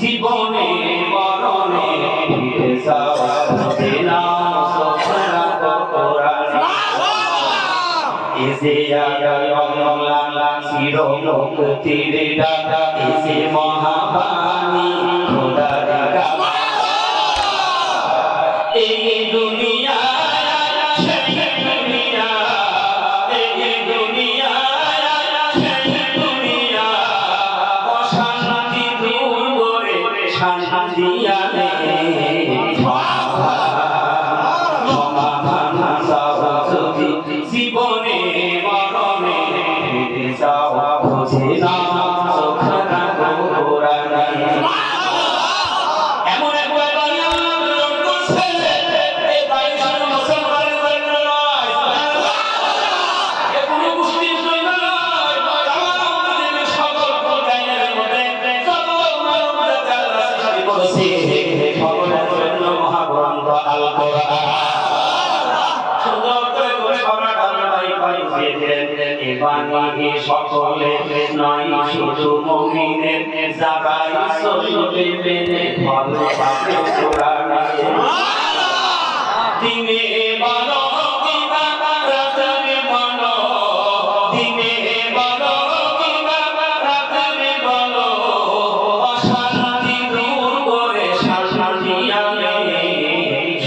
জীবনে মরণে ফিরে যাও খুঁজে নাও সোফরা কোরআনে এসে চির মুক্তির ডাকা এসে মহাবাণী সুন্দর করে করে বাবা ডালাই পাই দিয়েছেন। এ বাণী সকলে নয় শুধু মুমিনের যাবাই চলবে ভালো পাবে কোরআনে দিনে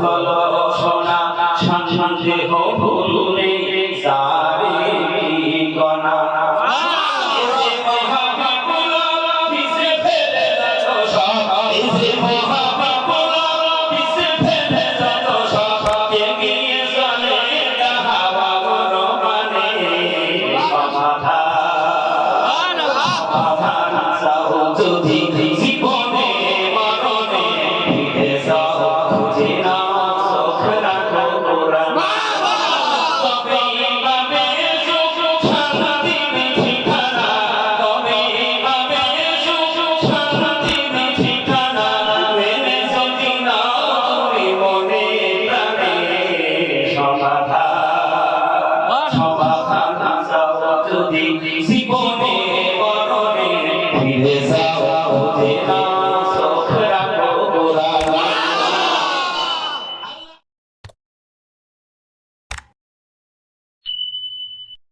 হলো সোনা সন্দেহ ভুলুনে সারে জীবনে মরণে ফিরে যাও খুঁজে নাও